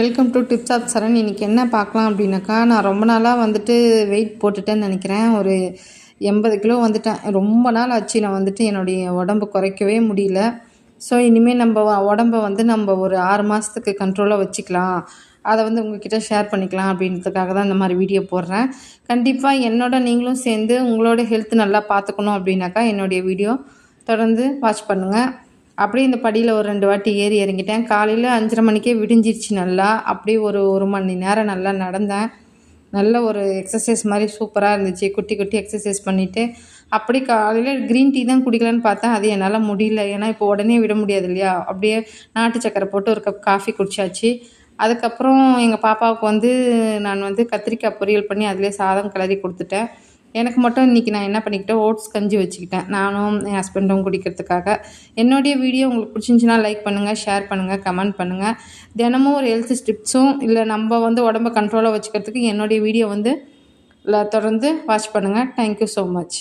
Welcome to tips of Charan இன்றைக்கி என்ன பார்க்கலாம் அப்படின்னாக்கா நான் ரொம்ப நாளாக வந்துட்டு வெயிட் போட்டுட்டேன்னு நினைக்கிறேன். ஒரு எண்பது கிலோ வந்துட்டேன். ரொம்ப நாள் ஆச்சு நான் வந்துட்டு என்னுடைய உடம்பு குறைக்கவே முடியல. ஸோ இனிமேல் நம்ம உடம்பை உடம்ப வந்து நம்ம ஒரு ஆறு மாதத்துக்கு கண்ட்ரோலாக வச்சுக்கலாம். அதை வந்து உங்ககிட்ட ஷேர் பண்ணிக்கலாம் அப்படின்றதுக்காக தான் இந்த மாதிரி வீடியோ போடுறேன். கண்டிப்பாக என்னோட நீங்களும் சேர்ந்து உங்களோட ஹெல்த் நல்லா பார்த்துக்கணும் அப்படின்னாக்கா என்னுடைய வீடியோ தொடர்ந்து வாட்ச் பண்ணுங்கள் அப்படியே இந்த படியில் ஒரு ரெண்டு வாட்டி ஏறி இறங்கிட்டேன். காலையில் அஞ்சரை மணிக்கே விடிஞ்சிருச்சு நல்லா. அப்படியே ஒரு ஒரு மணி நேரம் நல்லா நடந்தேன். நல்ல ஒரு எக்ஸசைஸ் மாதிரி சூப்பராக இருந்துச்சு. குட்டி குட்டி எக்ஸசைஸ் பண்ணிவிட்டு அப்படி காலையில் க்ரீன் டீ தான் குடிக்கலான்னு பார்த்தேன். அது என்னால் முடியல. ஏன்னா இப்போ உடனே விட முடியாது இல்லையா? அப்படியே நாட்டு சக்கரை போட்டு ஒரு கப் காஃபி குடிச்சாச்சு. அதுக்கப்புறம் எங்கள் பாப்பாவுக்கு வந்து நான் வந்து கத்திரிக்காய் பொரியல் பண்ணி அதிலே சாதம் கிளறி கொடுத்துட்டேன். எனக்கு மட்டும் இன்றைக்கி நான் என்ன பண்ணிக்கிட்டேன் ஓட்ஸ் கஞ்சி வச்சுக்கிட்டேன். நானும் என் ஹஸ்பண்டும் குடிக்கிறதுக்காக. என்னுடைய வீடியோ உங்களுக்கு பிடிச்சிருந்துச்சின்னா லைக் பண்ணுங்கள் ஷேர் பண்ணுங்கள் கமெண்ட் பண்ணுங்கள் தினமும் ஒரு ஹெல்த் ஸ்டிப்ஸும் இல்லை நம்ம வந்து உடம்ப கண்ட்ரோலாக வச்சுக்கிறதுக்கு என்னுடைய வீடியோ வந்து தொடர்ந்து வாட்ச் பண்ணுங்கள் தேங்க்யூ ஸோ மச்